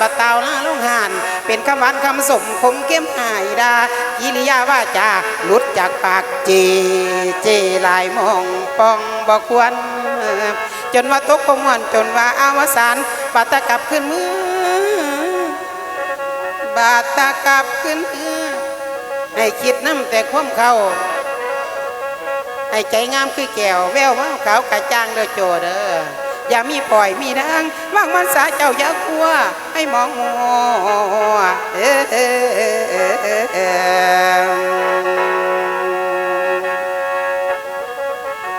บัดเตาหน้าลงหาน เป็นคำหวานคำสมคมเข้มหายดากิริยาว่าจาหลุดจากปากเจ เจลายมองปองบอกควร จนว่าตกขมวนจนว่าอาวสานบาตะกลับขึ้นมือบาตะกลับขึ้นมือให้คิดน้ำแต่ความเขาให้ใจงามคือแก้วแววว่าวขาวกระจ่างเด้อโจเด้อ อย่ามีปล่อยมีดังว่างมันสาเจ้าอย่ากลัว ให้มองมัวเอ้อเออเออเออเอ้อเอ้อ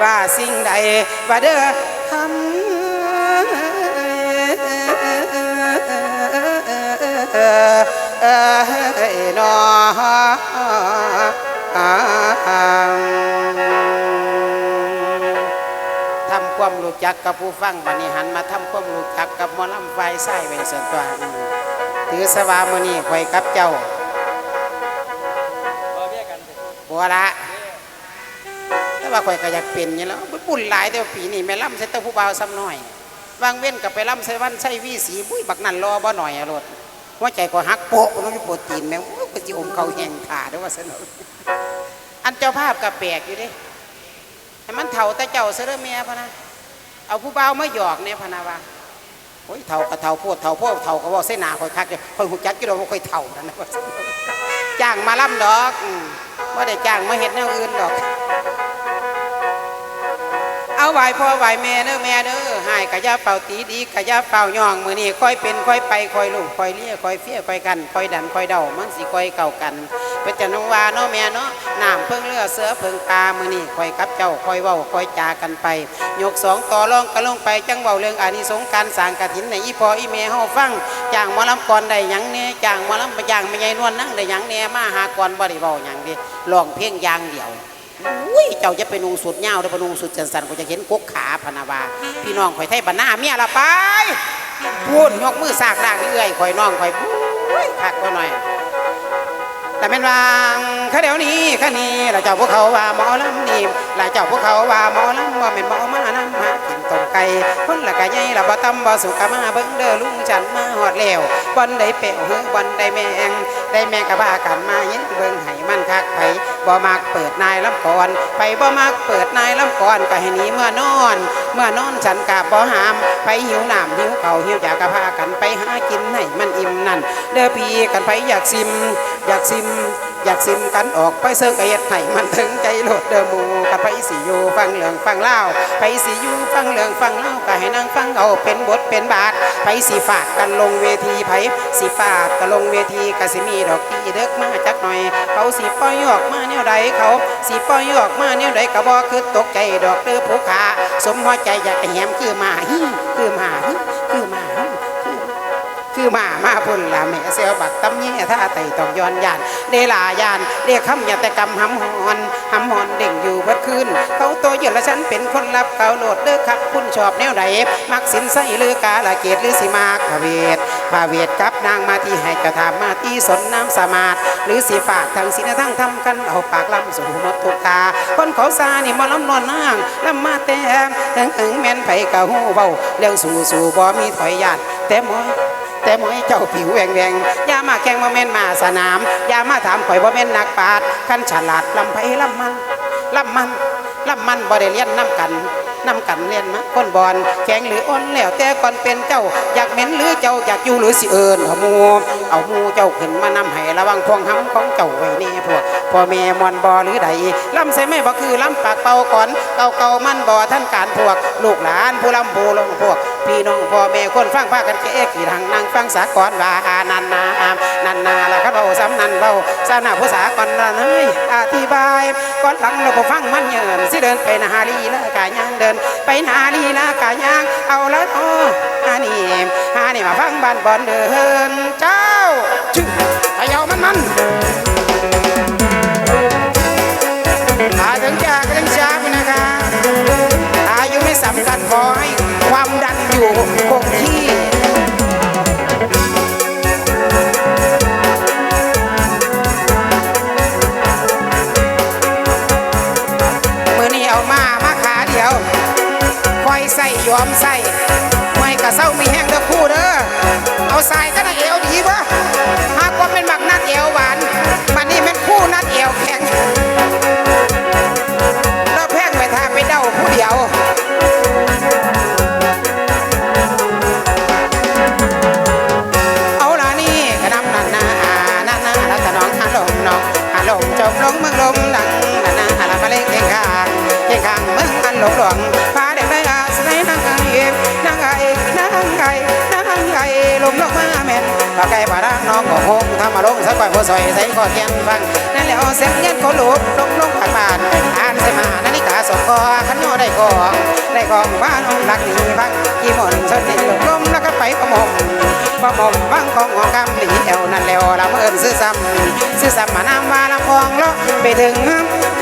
ว่าสิ่งใดว่าเด้อทำเอ้ยนอ ความรู้จักกับผู้ฟังบัดนิหันมาทำความรู้จักกับมอลำไฟไส้เป็นส่วนตัวถือสวามือนี่คอยกับเจ้าบัวละแต่ว่าคอยก็อยากเป็นอย่างแล้วปุ่นหลายแต่ปีนี้แม่ล่ำใส่เต้าผู้เบาซ้ำน้อยวางเว้นกับไปล่ำใส่วันใส่วีสีบุ้ยบักนั่นรอบ่หน่อยอรถหัวใจก็หักโปะมันมีโปรตีนแม่งโอ้ยก็จิอมเขาแห้งขาด้วยว่าสนุกอันเจ้าภาพกับแปลกอยู่ดิให้มันเถ่าแต่เจ้าเสือเมียพะนะ เอาผู้เบาวมาหยอกเนี่ยพนาว่าโอ้ยเถ่ากับเถ่าพวดเถ่าพวดเถ่ากับว่าเส้นหนาคอยคักเลยคอยหุ่จักกี่เราคอยเถ่านั่นนะจ้างมาล่ำดอกอืมว่าได้จ้างมาเห็ดแนวอื่นดอก เอาไหวพ่อไหวแม่เด้อแม่เด้อหายกะยาเป่าตีดีกะยาเป่าย่องมือนี่ค่อยเป็นค่อยไปค่อยลูกค่อยเลี้ยค่อยเฟี้ยค่อยกันค่อยดันค่อยเดามันสิค่อยเก่ากันเป็นจันงวาเนาะแม่เนาะน้ำเพิ่งเลือเสือเพิ่งปลามือนี่ค่อยกับเจ้าค่อยเว้าค่อยจากันไป ยกสองต่อรองกันลงไปจังเว้าเรื่องอานิสงส์การสางกฐินในอีพออีเมเฮาฟังจ้างมอลำก่อนได้หยังแน่จ้างมอลำไปจ้างไม่ใหญ่นวลนั่งได้หยังแน่มาหาก่อนบ่ได้เว้าหยังดิร้องเพลงอย่างเดียว อุ้ยเจ้าจะไปนุงสุดเงาวหรือไปนุงสุดจันสันก็จะเห็นกกขาพนาวาพี่น้องข่อยไทยบ้านหน้าเมียละไปพูดยกมือสากร่างเอื้อยข่อยน้องข่อยบุ้ยคักก็หน่อย แต่เป็นวางข้าเดี๋ยวนี้ข้านี้ละเจ้าพวกเขาว่าหมอลำนี่ละเจ้าพวกเขาว่าหมอลำว่าเป็นหมอมา คนละกะใหญ่ละบ่ตำบ่สุกะมาเบิ่งเด้อลุงฉันมาหอดแล้วบอนได้เปะเฮือบอนได้แมงได้แมงกะบ้ากันมาเย็นเบิ่งให้มันคักไผบ่มักเปิดนายลำก่อนไปบ่มักเปิดนายลำก่อนก็ให้หนีเมื่อนอน เมื่อนอนฉันกะบ่หาม ไปหิวน้ำหิวเขาหิวจากกะพากันไปหากินให้มันอิ่มนั่น เด้อพี่กันไปอยากซิม อยากซิม อยากซิมกันออกไปเสิร์กเอ็ดให้มันถึงใจโลดเดอหมูกันไปสิอยู่ฟังเรื่องฟังเล่าไปสิอยู่ฟังเรื่องฟังเล่าก็ให้นั่งฟังเอาเป็นบทเป็นบาทไปสิฟาดกันลงเวทีไผสิฟาดกันลงเวทีก็สิมีดอกตีเด็กมาจักหน่อย เขาสิปล่อยออกมาแนวใดเขาสิปล่อยออกมาแนวใดก็บ่คือตกใจดอกเด้อผู้ขาสมหัวใจอยากแหมคือมาหิคือมาหิคือมาหิ คือมามาพุ่นละแม่เซลบักตำแย่ท่าไต่ตอกย้อนยานเดลายานเรียกคำอย่าแต่กำหำหอนหำหอนเด่งอยู่เบิดคืนเขาโตเยอะละฉันเป็นคนรับเขาโหลดเด้อครับคุณชอบแนวใดมักสินไส้หรือกาละเกียรติหรือสิมาพระเวทพระเวทกับนางมาที่ให้กระทำมาที่สนน้ำสมาดหรือสิฝากทางศีลทั้งทำกันเอาปากลำสู่มดทุกตาคนเขาซานี่มาล้ำนอนนางลำมาแต่งถึงถึงแม่นไผ่กะหูเบาเรื่องสู่สู่บ่มีถอยยานแต่หมอ แต่หมอยเจ้าผิวแหวงแหวงอย่ามาแข่งมาเม่นมาสนามอย่ามาถามข่อยว่าเม่นนักปราดขั้นฉลาดลำไพลำมันลำมันลำมันบ่ได้เรียนน้ำกันน้ำกันเรียนมาคนบอลแข็งหรืออ่อนแล้วแต่ก่อนเป็นเจ้า อยากเหม็นหรือเจ้าอยากอยู่หรือสิเอิญเอามูเอามูเจ้าขึ้นมานำให้ระวังพวงห้ำของเจ้าไว้แน่พวก พ่อแม่มอนบอหรือใดลำใส่ไม่บ่คือลำปากเป่าก่อนเก่าเก่ามันบ่ท่านการพวก ลูกหลานผู้ลำผู้ลงพวก พี่น้องพ่อแม่คนฟังพากันเก๊กี่ทางนั่งฟังสากอนว่านันนานันนาละครับเบาซ้ำนันเบาสานาผู้สากอนนั่นเฮ้ยอธิบายก่อนหลังเราบ่ฟังมันเยินสิเดินไปนาลีละกายางเดิน ไปนาลีละกายางเอาละโอ้ฮานี่ฮานี่มาฟังบ้านบอนเดินเจ้าชื่อพะเยามันมัน คอยใส่ยอมใส่ไม่กะเศร้ามีแห้งเด้อคู่เด้อเอาใส่กันไหนเอวดีวะหากว่าเป็นบักนัดเอวหวาน ลงสักก่อยผู้ซอยใส่ก่อแกงฟังนั่นแหละเสียงเย็นก็หลุกลงลงผ่านบานอ่านเสมานาฬิกาสองคอขันโยได้กองได้กองบ้านองหลักดีฟังกี่หมอนสดติดลมลมแล้วก็ไปประมงประมงฟังของของกำหลีเอวนั่นแล้วละเอิญซื้อซ้ำซื้อซ้ำมาน้ำมาลำคลองเลาะไปถึง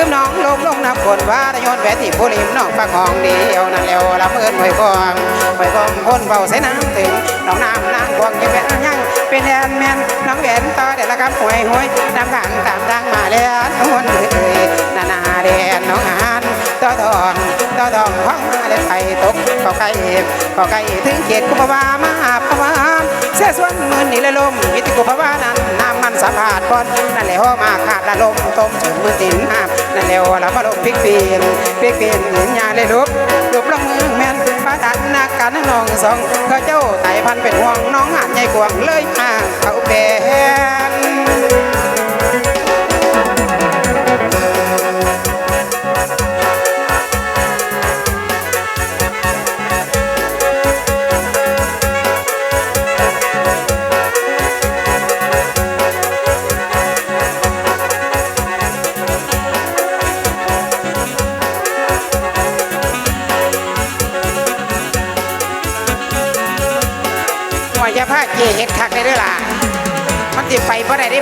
คืมน้องลมลงน้ำฝนว่าตะยนแหวนที่ผู้ริมน้องฟังของเดีเอวนั่นแล้วละเมินหอยคองหอยคองพ่นเบาใส่น้ำถึงน้องน้ำนางควงยังเป็นยัง เป็นแอนแมนน้องแหวนต่อเดี๋ยวละครับหวยหวยน้ำขังตามทางมาแล้วนวลเอ่ยนานาแดนน้องอานต่อทองต่อทองห้องมาเล่นไฟตกเข้าไก่เข้าไก่ถึงเขตกุปวามาพวานเสียส่วนมือนี่ละลมวิติกุภาวานั้นน้ำมันสะพาดก่อนนั่นแหละหัวมาขาดละลมต้มถึงมือตินน้ำ นั่นแล้วมาลมพริกปีนพิกปีนเห็นยาเลยลุบลุบลงมือแม่นพระดันนักการน้องสองก็เจ้าไต่พันเป็นห่วงน้องหานใหญ่กวางเลยห่างเขาเป็น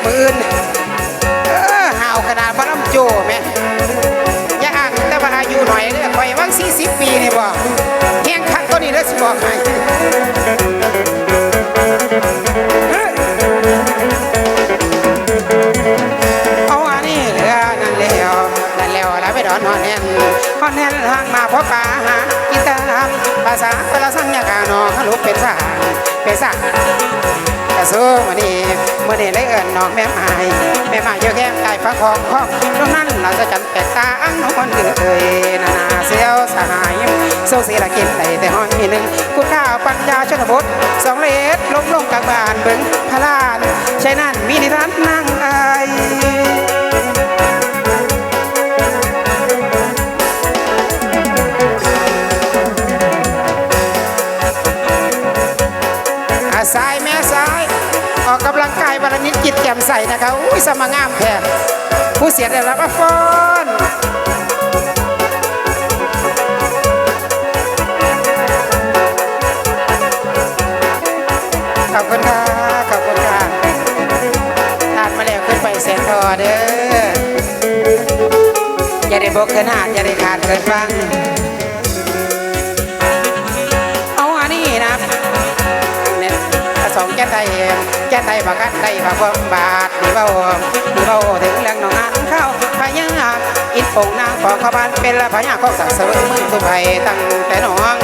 ปืนเออห่าวขนาดพระล้ำโจแม่อย่าอ้างแต่ว่าอายุหน่อยเลยคอข่อยวัง40ปีนี่บ่แฮงคักตัวนี้แล้วสิบอกให้ อิญน้องแม่ไม้แม่ไม้เยอะแก้มไก่ฟ้าคองของตรงนั้นเราจะจันแปลกตาอังน้องคนเอ่ยนานาเสียวสหายโซสีละกินไหลแต่ห้องมีหนึ่งกุณข้าวปัญญาชนบทสองเลสลงลงกลางบ้านเบิ้งพระลานใช่นั่นมีนิทานนั่งไอ จิตแจ่มใสนะคะอุ้ยสมางามแท้ผู้เสียได้รับอฟอนขอบคุณค่ะขอบคุณค่ะทานมาแล้วขึ้นไปแสนทอเด้ออย่าได้บกเกินหาดอย่าได้ขาดเกินฟัง แก้ไตบักกันได้บักบาทดีเบาดีเบาถึงเรื่องน้องันเข้าพญาอินปงนางของขบานเป็นละพญาของสักเสวยมึงตุไผตั้งแต่น้อง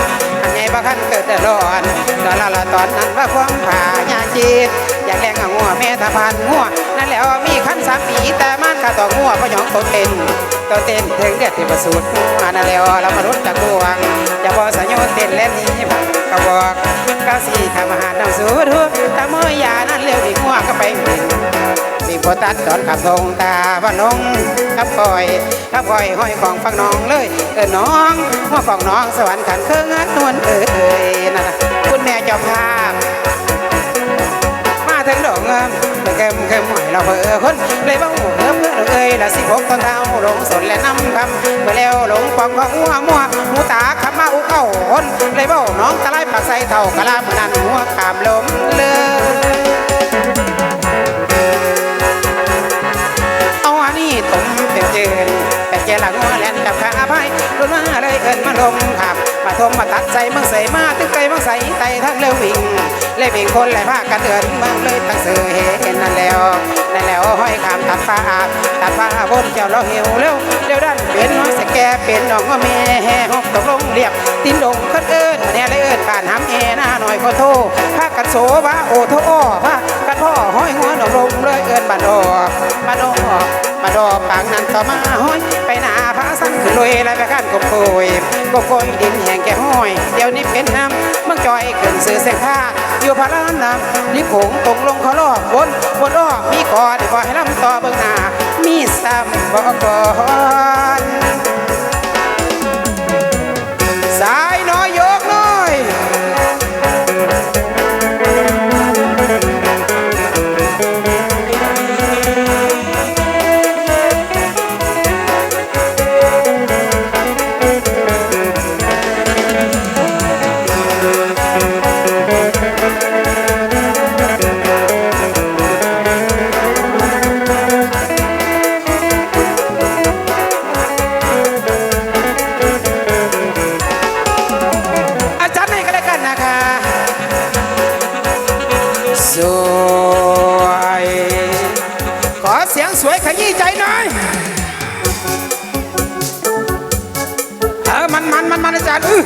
อันใหญ่บักขันเกิดแต่ร้อนตอนละละตอนนั้นว่าความผาญาจีดอยากแรงกับงัวแม่ทพานงัว นั่นแล้วมีขั้นสามปีแต่มันขาต่องัวพะยองตัวเต็นตัวเต้นถึงเดือดที่ประสูติงัวนั่นแล้วเรามารุดจากวงอย่าพอสยโยเต้นเล่นนี้ผักกระบอกก็สีทำอาหารน้ำสูทุกตะเมื่อยานั่นเร็วอีกงัวก็ไปบินมีโบตัดตอนขับทงตาบ้านนงขับคอยขับคอยห้อยของฟังน้องเลยเออน้องหัวของน้องสวรรค์ขันเครื่องนวลเอ่ยนั่นนะคุณแม่เจ้าภาพมาถึงดอกเงิม เกิมเกิมหอยเราเผอคนเลยบ้าหูเพิ่มเพื่อนเอ้ยละสิบหกตอนเท้าลงสนและน้ำคำเมื่อแล้วลงปองของหัวมัวหูตาขับมาอุเข้าคนเลยบ้าน้องตะไลปากใส่เท่ากะลาเมื่อนั้นหัวขามลมเลยเอาอันนี้ตมเป็นเจนแต่แกละงัวแลนกับขาอภัยรุนมาเลยเอินมาลมขับ มาทมมาตัดใจเมืองใส่มาตึกไกลเมืองใส่ไตทั้งเร็ววิ่งเล่วิ่งคนไหลผ้ากันเดินเมืองเลยตั้งเสือเห็นนั่นแล้วนั่นแล้วห้อยขามตัดฟ้าตัดฟ้าบนเจ้าเราเหี่ยวเร็วเร็วดันเป็นน้อยสแกเป็นน้องว่าแม่แห่หกตกลงเรียบตินดงคัดเอิญเนี่ยเลยเอิญการหำเอหน้าหน่อยขอโทษพากันโสวะโอโทอ้อพากันพ่อห้อยหัวดอกลงเลยเอิญบันดอกบันดอกบันดอกปางนั้นต่อมาห้อยไปหน้าพระสันขึ้นลอยอะไรไปขั้นกบโกย กบโกยดินแห้งแก่ห้อย เดี๋ยวนี้เป็นห้ำเมื่อจอยขึ้นสื่อเส้นผ้าอยู่พระรานน้ำลิผงตกลงเขาลอกบนบนอ้อมีกอดบ่ให้ลำต่อเบื้องหน้ามีซ้ำบ่ก่อนสา มันมันอาจารย์อื้อ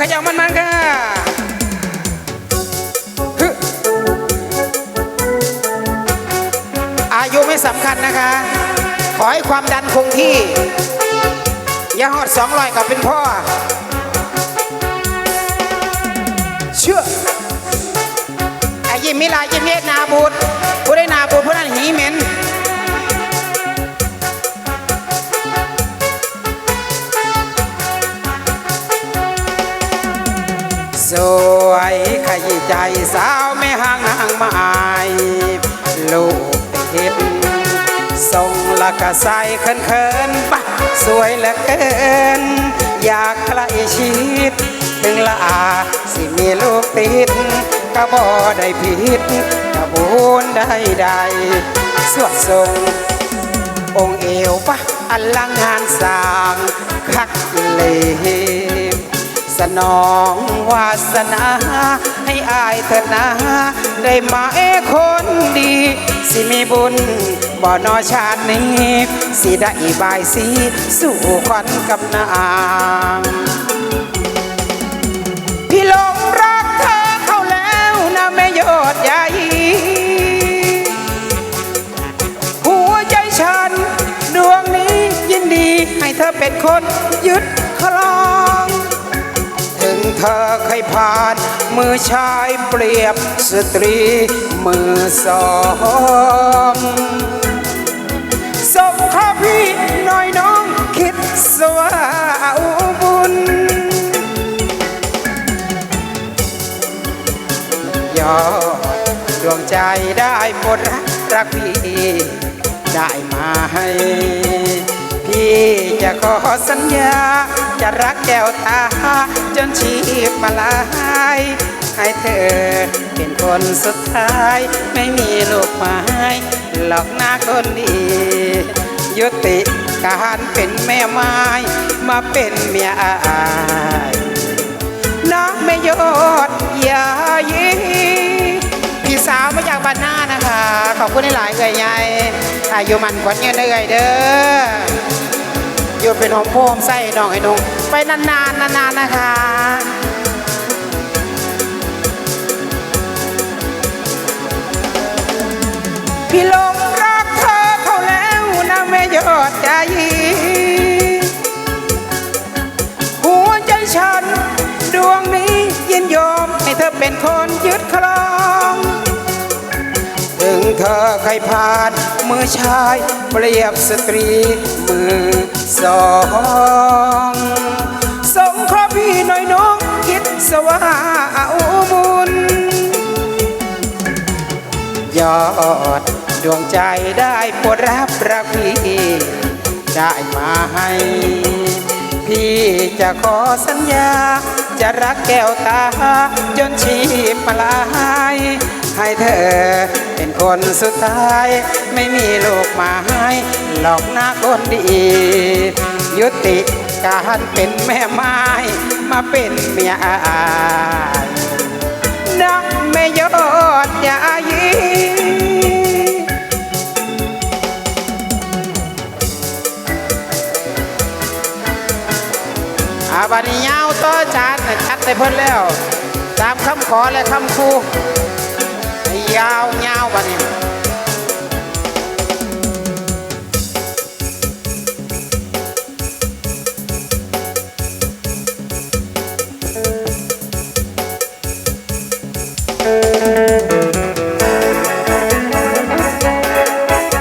ขยับมันมันค่ะอายุไม่สำคัญนะคะ ขอให้ความดันคงที่ อย่าหอดสองรอยกับเป็นพ่อ มมิลายิ้มเมตนาบูดผู้ได้นาบูดผู้นั้นหีเหม็นสวยขยี้ใจสาวไม่ห่างนางไม้ลูกติดทรงละกะใสเขินเขินปะสวยเหลือเกิน อยากใกล้ชิดถึงละอาสิมีลูกติด ก็บ่ได้ผิดกระบูนได้ใดสวดทรง องค์เอวปะอลังงานสร้างคักเลมสนองวาสนาให้อายเถนาได้มาเอคนดี สิมีบุญบ่นอชาตินี้ สิได้บายสีสู่ขวัญกับนาง เป็นคนยึดครอง ถึงเธอเคยผ่าน มือชายเปรียบสตรีมือสองส่งข้าพี่น่อยน้องคิดสว่าอาบุญ ยอดดวงใจได้หมดรักรักพี่ได้มาให้ พี่จะขอสัญญา จะรักแก้วตา จนชีพมาลายให้เธอเป็นคนสุดท้าย ไม่มีลูกไม้หลอกหน้าคนดี ยุติการเป็นแม่ไม้มาเป็นเมียอายน้องไม่ยอดอย่ายีพี่สาวมาจากบ้านหน้านะคะ ขอบคุณหลายเอ่ยใหญ่อายุมันขวัญเงินเอ่ยเด้อ อยู่เป็นหอมโพมไส้น้องไอ้นงไปนานๆนานๆนะคะพี่ลงรักเธอเขาแล้วนะแม่ยอดใจหัวใจฉัน ดวงนี้ยินยอมให้เธอเป็นคนยึดครอง เธอเคยผ่านมือชายเปรียบสตรีมือสองสงขอพี่หน่อยน้องคิดสว่าอาบุญยอดดวงใจได้โปรดรับรักพี่ได้มาให้พี่จะขอสัญญา จะรักแก้วตา จนชีพลาย ให้เธอ เป็นคนสุดท้าย ไม่มีลูกมาให้หลอกหน้าคนดี ยุติการเป็นแม่ไม้ มาเป็นเมียอายนักไม่ยอดยายีอาบันยาวต่อจานน่ะชัดได้เพิ่นแล้ว ตามคำขอและคำคู ยาวยาววันนี้